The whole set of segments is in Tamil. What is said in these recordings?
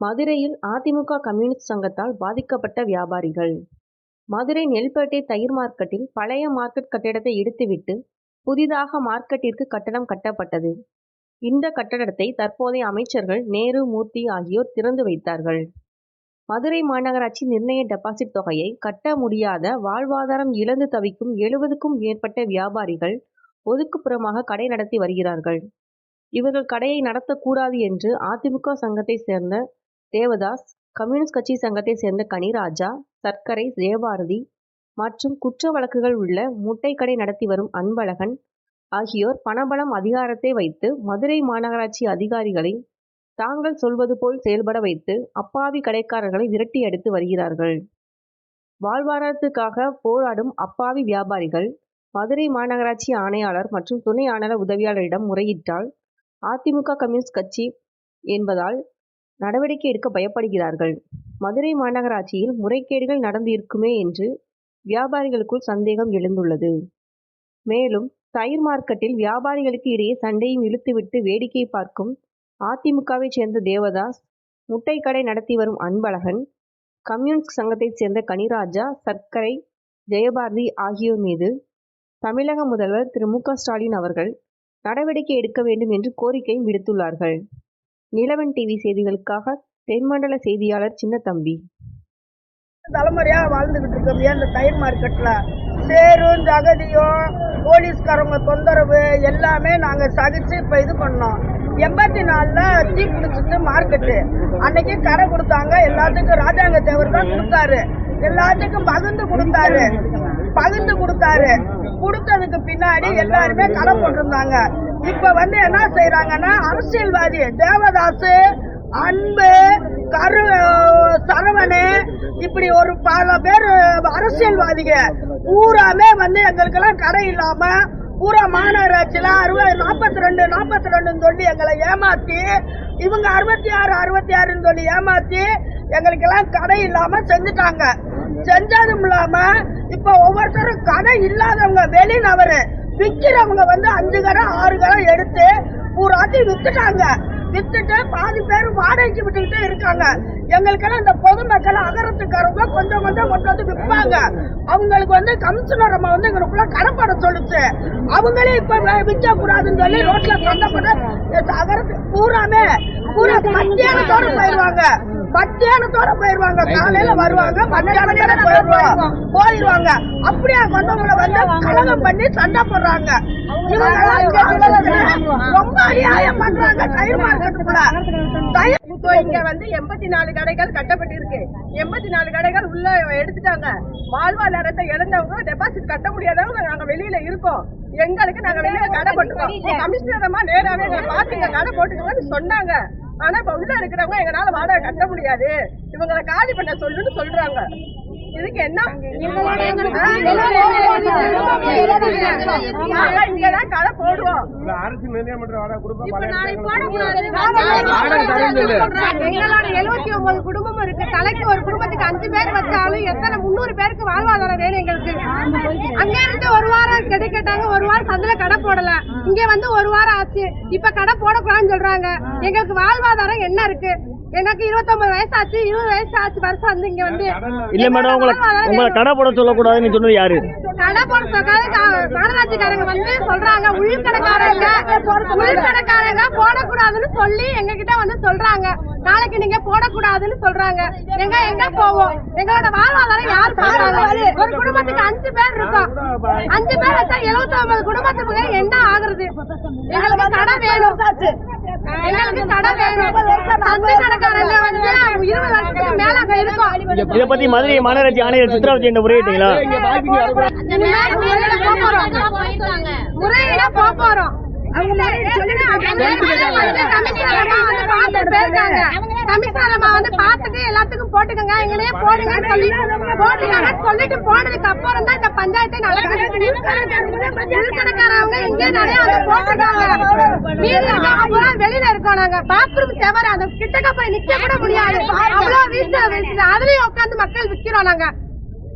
மதுரையில் அதிமுக கம்யூனிஸ்ட் சங்கத்தால் பாதிக்கப்பட்ட வியாபாரிகள் மதுரை நெல்பேட்டை தயிர் மார்க்கெட்டில் பழைய மார்க்கெட் கட்டிடத்தை இடித்துவிட்டு புதிதாக மார்க்கெட்டிற்கு கட்டடம் கட்டப்பட்டது. இந்த கட்டடத்தை தற்போதைய அமைச்சர்கள் நேரு மூர்த்தி ஆகியோர் திறந்து வைத்தார்கள். மதுரை மாநகராட்சி நிர்ணய டெபாசிட் தொகையை கட்ட முடியாத வாழ்வாதாரம் இழந்து தவிக்கும் எழுபதுக்கும் மேற்பட்ட வியாபாரிகள் ஒதுக்குப்புறமாக கடை நடத்தி வருகிறார்கள். இவர்கள் கடையை நடத்தக்கூடாது என்று அதிமுக சங்கத்தை சேர்ந்த தேவதாஸ், கம்யூனிஸ்ட் கட்சி சங்கத்தை சேர்ந்த கனிராஜா, சர்க்கரை ஜெயபாரதி மற்றும் குற்ற வழக்குகள் உள்ள முட்டை கடை நடத்தி வரும் அன்பழகன் ஆகியோர் பணபலம் அதிகாரத்தை வைத்து மதுரை மாநகராட்சி அதிகாரிகளை தாங்கள் சொல்வது போல் செயல்பட வைத்து அப்பாவி கடைக்காரர்களை விரட்டி அடித்து வருகிறார்கள். வாழ்வாதாரத்துக்காக போராடும் அப்பாவி வியாபாரிகள் மதுரை மாநகராட்சி ஆணையாளர் மற்றும் துணை ஆணையாளர் உதவியாளரிடம் முறையிட்டால் அதிமுக கம்யூனிஸ்ட் கட்சி என்பதால் நடவடிக்கை எடுக்க பயப்படுகிறார்கள். மதுரை மாநகராட்சியில் முறைகேடுகள் நடந்து இருக்குமே என்று வியாபாரிகளுக்குள் சந்தேகம் எழுந்துள்ளது. மேலும் தயிர் மார்க்கெட்டில் வியாபாரிகளுக்கு இடையே சண்டையும் இழுத்துவிட்டு வேடிக்கை பார்க்கும் அதிமுகவை சேர்ந்த தேவதாஸ், முட்டை கடை நடத்தி வரும் அன்பழகன், கம்யூனிஸ்ட் சங்கத்தைச் சேர்ந்த கனிராஜா, சர்க்கரை ஜெயபாரதி ஆகியோர் மீது தமிழக முதல்வர் திரு. மு. க. ஸ்டாலின் அவர்கள் நடவடிக்கை எடுக்க வேண்டும் என்று கோரிக்கையும் விடுத்துள்ளார்கள். நிலவன் டிவி செய்திகளுக்காக தென்மண்டல செய்தியாளர் சின்னத்தம்பி. தலைமுறையாக வாழ்ந்துகிட்டு இருக்கோம் இந்த டைம் மார்க்கெட்டில் சேரும் ஜகதியும் போலீஸ்காரங்க தொந்தரவு எல்லாமே நாங்கள் சகிச்சு இப்போ இது பண்ணோம். எண்பத்தி நாலில் தீ பிடிச்சிட்டு மார்க்கெட்டு அன்னைக்கு கரை கொடுத்தாங்க எல்லாத்துக்கும் ராஜாங்க தேவர் தான் கொடுத்தாரு. எல்லாத்துக்கும் பகிர்ந்து கொடுத்தாரு. பகிர்ந்து கொடுத்தாரு. கொடுத்ததுக்கு பின்னாடி எல்லாருமே கடை போட்டிருந்தாங்க. இப்ப வந்து என்ன செய்யறாங்கன்னா அரசியல்வாதி தேவதாசு அன்பு கரு சரவணு இப்படி ஒரு பல பேர் அரசியல்வாதிக பூராமே வந்து எங்களுக்கெல்லாம் கடை இல்லாம பூரா மாநகராட்சியில அறுபது நாற்பத்தி ரெண்டு நாற்பத்தி ரெண்டுன்னு சொல்லி எங்களை ஏமாத்தி இவங்க அறுபத்தி ஆறு அறுபத்தி ஆறுன்னு சொல்லி ஏமாத்தி எங்களுக்கெல்லாம் கடை இல்லாம செஞ்சுட்டாங்க. செஞ்சதும் இல்லாம இப்ப ஒவ்வொருத்தரும் கடை இல்லாதவங்க வெளிநபரு விக்கிறவங்க வந்து அஞ்சு கடை ஆறு கடை எடுத்து பூராத்தையும் வித்துட்டாங்க. வித்துட்டு பாதி பேர் வாடகைக்கு விட்டுக்கிட்டே இருக்காங்க. எங்களுக்கெல்லாம் இந்த பொதுமக்கள் அகரத்துக்காரங்க கொஞ்சம் கொஞ்சம் கொண்டு வந்து விற்பாங்க. அவங்களுக்கு வந்து கமிஷனர் அம்மா வந்து எங்களுக்குள்ள கடப்பட சொல்லுச்சு. அவங்களே இப்ப விற்க கூடாதுன்னு சொல்லி ரோட்ல சண்டப்பட அகரத்து பூராமே பூரா மத்தியானத்தோடு போயிடுவாங்க மத்தியானத்தோட போயிருவாங்க. காலையில வருவாங்க. மத்தியானத்தோட போயிருவாங்க. போயிருவாங்க. அப்படியே வந்தவங்களை வந்து கலகம் பண்ணி சண்டை போடுறாங்க. ரொம்ப அநியாயம் பண்றாங்க. தயிர் மார்க்கெட்டுக்குள்ள. தயிர் இங்க வந்து எண்பத்தி நாலு கடைகள் கட்டப்பட்டிருக்கு. எண்பத்தி நாலு கடைகள் உள்ள எடுத்துட்டாங்க. வாழ்வாதாரத்தை இழந்தவங்க டெபாசிட் கட்ட முடியாதவங்க நாங்க வெளியில இருக்கோம். எங்களுக்கு நாங்க வெளியில கடை போட்டுருக்கோம். கமிஷனரமா நேராவே எங்களை பார்த்து இங்க கடை போட்டுக்கோங்கன்னு சொன்னாங்க. ஆனா இப்ப உள்ள இருக்கிறவங்க எங்களால வாடகை கட்ட முடியாது. இவங்களை காலி பண்ண சொல்லுன்னு சொல்றாங்க. இதுக்கு என்ன? இங்கதான் கடை போடுவோம். எங்களோட எழுபத்தி ஒன்பது குடும்பம் இருக்கு. தலைக்கு ஒரு குடும்பத்துக்கு அஞ்சு பேர் வச்சாலும் எத்தனை முந்நூறு பேருக்கு வாழ்வாதாரம் வேணும் அங்க இருந்து ஒரு வாரம் கடை கேட்டாங்க ஒரு வாரம் சந்தையில கடை போடல. இங்க வந்து ஒரு வாரம் ஆச்சு. இப்ப கடை போடக்கூடாதுன்னு சொல்றாங்க. எங்களுக்கு வாழ்வாதாரம் என்ன இருக்கு? எங்களுக்கு இருபத்தொன்பது வயசு ஆச்சு இருபது வயசு ஆச்சு வருஷம் வந்து இங்க வந்து. இல்ல மேடம் உங்களை உங்களை கடை போட சொல்லக்கூடாதுன்னு சொன்னது யாரு? கடை போட சொல்றாங்க மாநகராட்சிக்காரங்க வந்து சொல்றாங்க. உள்கடைக்காரங்க உள்கடைக்காரங்க போடக்கூடாதுன்னு சொல்லி எங்க கிட்ட வந்து சொல்றாங்க. நாளைக்கு நீங்க போடக்கூடாதுன்னு சொல்றாங்க. எங்க எங்க போவோம்? எங்களோட வாழ்வாதாரம் யார் பாக்குறாங்க ஒரு குடும்பத்துக்கு அஞ்சு பேர் இருக்கோம். அஞ்சு பேர் வச்சா எழுபத்தி ஒன்பது குடும்பத்துக்கு என்ன ஆகுறது? எங்களுக்கு கடை வேணும். இதை பத்தி மதுரை மாநகராட்சி ஆணையர் சித்ராவதி என்ன முறையிட்டீங்களா முறையில போக போறோம் கமிஷனரமா வந்து பாத்துட்டு எல்லாத்துக்கும் போட்டுக்கங்க எங்களையே சொல்லி போட்டுக்காங்க. சொல்லிட்டு போனதுக்கு அப்புறம் தான் இந்த பஞ்சாயத்தை நடக்குது உள்கணக்காரவங்க இங்கே நிறைய வந்து போட்டுருக்காங்க. வெளியில இருக்கோம் நாங்க. பாத்ரூம் செவர அந்த கிட்டக்க போய் நிக்க கூட முடியாது. அவ்வளவு வீச வீசுது அதுலயும் உட்காந்து மக்கள் விக்கிறோம் நாங்க.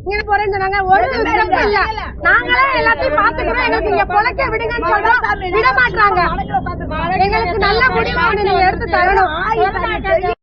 இங்க போறேன்னு சொன்னாங்க. ஒரு ஸ்டெப் இல்ல. நாங்களே எல்லாத்தையும் பாத்துக்கிறோம் எங்களுக்கு இங்க பொழைக்க விடுங்கன்னு சொல்றோம். விட மாட்டாங்க எங்களுக்கு நல்ல முடிவு நீங்க எடுத்து தரணும்.